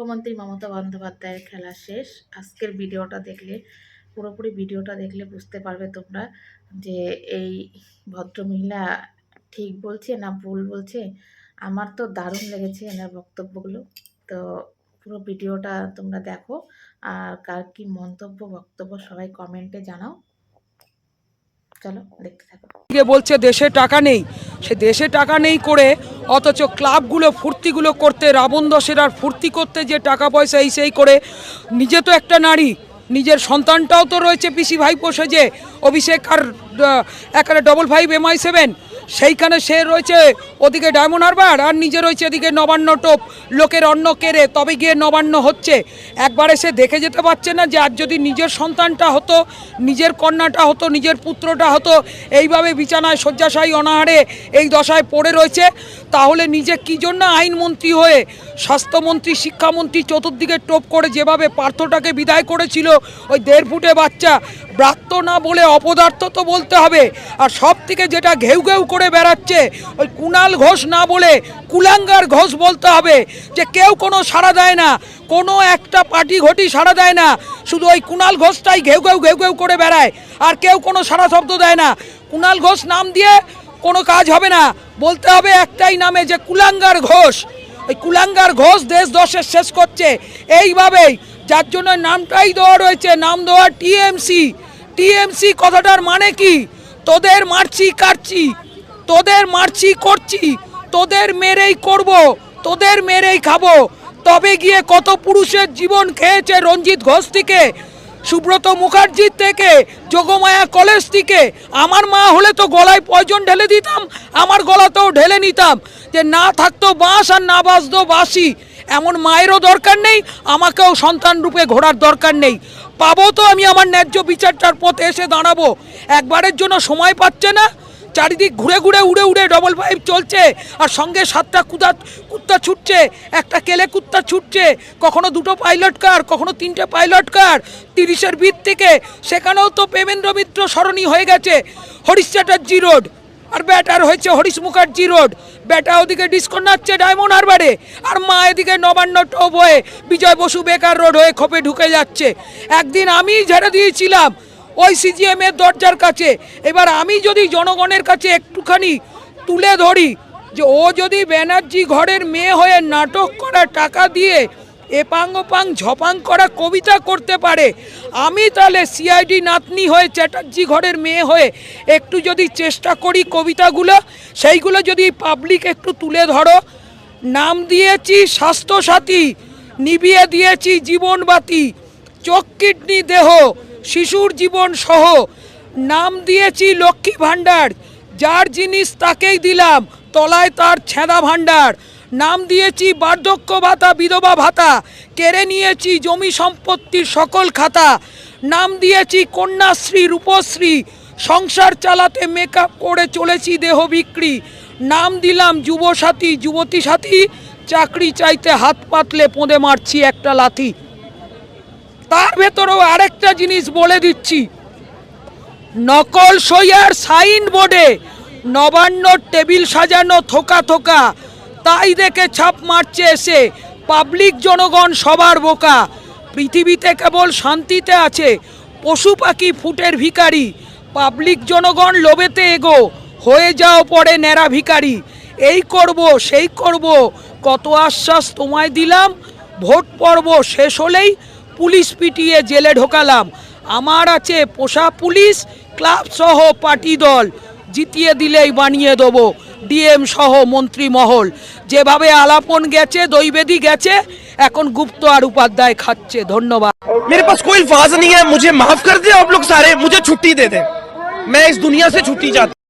মুখ্যমন্ত্রী মমতা বন্দ্যোপাধ্যায়ের খেলা শেষ। আজকের ভিডিওটা দেখলে, পুরোপুরি ভিডিওটা দেখলে বুঝতে পারবে তোমরা যে এই ভদ্রমহিলা ঠিক বলছে না ভুল বলছে। আমার তো দারুণ লেগেছে এনার বক্তব্যগুলো। তো পুরো ভিডিওটা তোমরা দেখো। আর কার কি মন্তব্য, বক্তব্য সবাই কমেন্টে জানাও। চলো, দেখতে থাকো। বলছে দেশে টাকা নেই? সে দেশে টাকা নেই করে, অথচ ক্লাবগুলো, ফুর্তিগুলো করতে রাবণ দশের আর ফুর্তি করতে যে টাকা পয়সা এই সেই করে। নিজে তো একটা নারী, নিজের সন্তানটাও তো রয়েছে পিসি ভাই পোষে যে অভিষেক আর এখানে ডবল ফাইভ এমআই সেভেন সেইখানে সে রয়েছে ওদিকে ডায়মন্ড হারবার আর নিজে রয়েছে এদিকে নবান্ন টোপ। লোকের অন্ন কেড়ে তবে গিয়ে নবান্ন হচ্ছে। একবারে সে দেখে যেতে পারছে না যে আর যদি নিজের সন্তানটা হতো, নিজের কন্যাটা হতো, নিজের পুত্রটা হতো, এইভাবে বিছানায় শয্যাশায়ী অনাহারে এই দশায় পড়ে রয়েছে, তাহলে নিজে কী জন্য আইনমন্ত্রী হয়ে স্বাস্থ্যমন্ত্রী, শিক্ষামন্ত্রী চতুর্দিকে টোপ করে যেভাবে পার্থটাকে বিদায় করেছিল ওই দেড় ফুটে বাচ্চা, ব্রাত্য না বলে অপদার্থ তো বলতে হবে। আর সব থেকে যেটা ঘেউ ঘেউ করে বেড়াচ্ছে, ওই কুণাল ঘোষ না বলে কুলাঙ্গার ঘোষ বলতে হবে যে কেউ কোনো সাড়া দেয় না, কোনো একটা পার্টি ঘটি সাড়া দেয় না, শুধু ওই কুণাল ঘোষটাই ঘেউ ঘেউ ঘেউ ঘেউ করে বেড়ায়, আর কেউ কোনো সাড়া শব্দ দেয় না। কুণাল ঘোষ নাম দিয়ে কোনো কাজ হবে না। বলতে হবে একটাই নামে যে কুলাঙ্গার ঘোষ, ওই কুলাঙ্গার ঘোষ দেশ দশের শেষ করছে। এইভাবেই, যার জন্য নামটাই দেওয়া রয়েছে, নাম দেওয়া টিএমসি। টিএমসি কথাটার মানে কি? তোদের মারছি, কাটছি। তোদের মারছি, করছি, তোদের মেরেই করব, তোদের মেরেই খাব। তবে গিয়ে কত পুরুষের জীবন খেয়েছে রঞ্জিত ঘোষ থেকে, সুব্রত মুখার্জির থেকে, যোগমায়া কলেজ থেকে। আমার মা হলে তো গলায় পয়জন ঢেলে দিতাম, আমার গলাতেও ঢেলে নিতাম। যে না থাকতো বাঁশ আর না বাঁচতো বাঁশি, এমন মায়েরও দরকার নেই, আমাকেও সন্তান রূপে ঘোরার দরকার নেই। পাবো তো আমি আমার ন্যায্য বিচারটার পথে এসে দাঁড়াবো। একবারের জন্য সময় পাচ্ছে না চারিদিক ঘুরে ঘুরে উড়ে উড়ে ডবল ফাইভ চলছে। আর সঙ্গে সাতটা কুদা, কুত্তা ছুটছে, একটা কেলে কুত্তা ছুটছে, কখনো দুটো পাইলট কার কখনো তিনটে পাইলট কার তিরিশের ভিত থেকে সেখানেও তো পেমেন্দ্র মিত্র সরণি হয়ে গেছে, হরিশ চ্যাটার্জি রোড। আর ব্যাটার হয়েছে হরিশ মুখার্জি রোড। ব্যাটা ওদিকে ডিসকন নাচছে ডায়মন্ড হারবারে, আর মা এদিকে নবান্ন টোপ হয়ে বিজয় বসু বেকার রোড হয়ে খোপে ঢুকে যাচ্ছে। একদিন আমি ঝেড়ে দিয়েছিলাম ওই সিজিএম এর দরজার কাছে। এবার আমি যদি জনগণের কাছে একটুখানি তুলে ধরি যে ও যদি ব্যানার্জি ঘরের মেয়ে হয়ে নাটক করা টাকা দিয়ে এপাং ওপাং ঝপাং করা কবিতা করতে পারে, আমি তাহলে সিআইডি নাতনি হয়ে চ্যাটার্জি ঘরের মেয়ে হয়ে একটু যদি চেষ্টা করি কবিতাগুলো, সেইগুলো যদি পাবলিক একটু তুলে ধরো। নাম দিয়েছি স্বাস্থ্যসাথী নিবিয়ে দিয়েছি জীবনবাতি চোখ কিডনি দেহ শিশুর জীবন সহ। নাম দিয়েছি লক্ষ্মী ভাণ্ডার, যার জিনিস তাকেই দিলাম, তলায় তার ছেঁদা ভাণ্ডার। নাম দিয়েছি বার্ধক্য ভাতা, বিধবা ভাতা, কেড়ে নিয়েছি জমি সম্পত্তির সকল খাতা। নাম দিয়েছি কন্যাশ্রী, রূপশ্রী, সংসার চালাতে মেকআপ করে চলেছি দেহ বিক্রি। নাম দিলাম যুবসাথী, যুবতী সাথী, চাকরি চাইতে হাত পাতলে পোঁদে মারছি একটা লাথি। তার ভেতরেও আরেকটা জিনিস বলে দিচ্ছি। নকল সইয়ার সাইন বোর্ডে নবান্ন টেবিল সাজানো থোকা থোকা, তাই দেখে ছাপ মারছে এসে পাবলিক জনগণ সবার বোকা। পৃথিবীতে কেবল শান্তিতে আছে পশু পাখি ফুটের ভিকারি পাবলিক জনগণ লোভেতে এগো, হয়ে যাও পরে ন্যাড়া ভিখারি। এই করব, সেই করব, কত আশ্বাস তোমায় দিলাম, ভোট পর্ব শেষ হলেই পুলিশ পিটিয়ে জেলে ঢোকালাম আমার আছে পোষা পুলিশ ক্লাব সহ পার্টি দল জিতিয়ে দিলেই বানিয়ে দেবো ডিএম সহ মন্ত্রী মহল যেভাবে আলাপন গেছে দৈবেদী গেছে এখন গুপ্ত আর উপাধ্যায় খাচ্ছে ধন্যবাদ मेरे पास कोई अल्फाज नहीं है मुझे माफ कर दे आप लोग सारे मुझे छुट्टी दे दे मैं इस दुनिया से छुट्टी चाहता